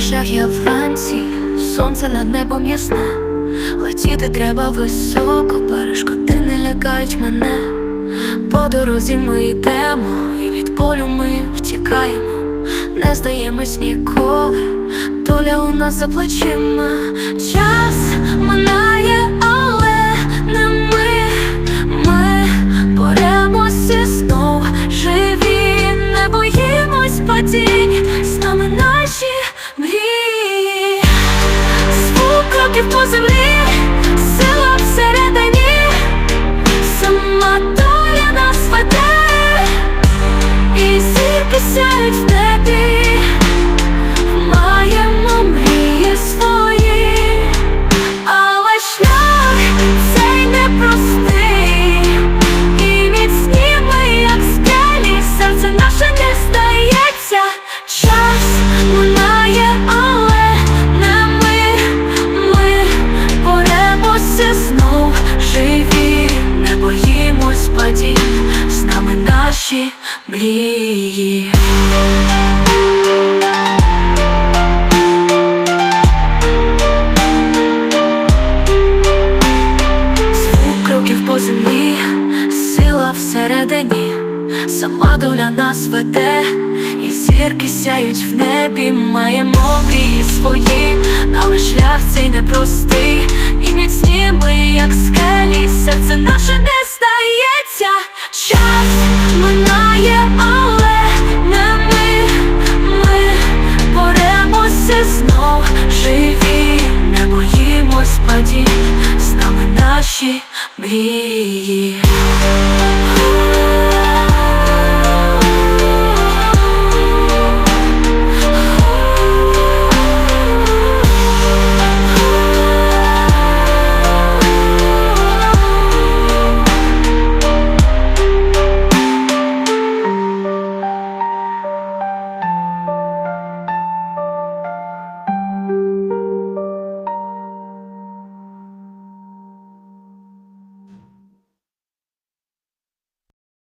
шлях я вранці, сонце над небом ясне, летіти треба високо, перешкоди не лякають мене. По дорозі ми йдемо, і від болю ми втікаємо, не здаємось ніколи, доля у нас за плечима, час минає, але не ми, ми боремося знов. Живі, не боїмось падінь, кроків по землі, сила всередині, сама доля нас веде, і зірки сяють в небі, наші мрії. Звук кроків по землі, сила всередині, сама доля нас веде, зірки сяють в небі, маємо мрії свої, але шлях цей непростий, і міцні ми, як скелі, серце наше наші мрії.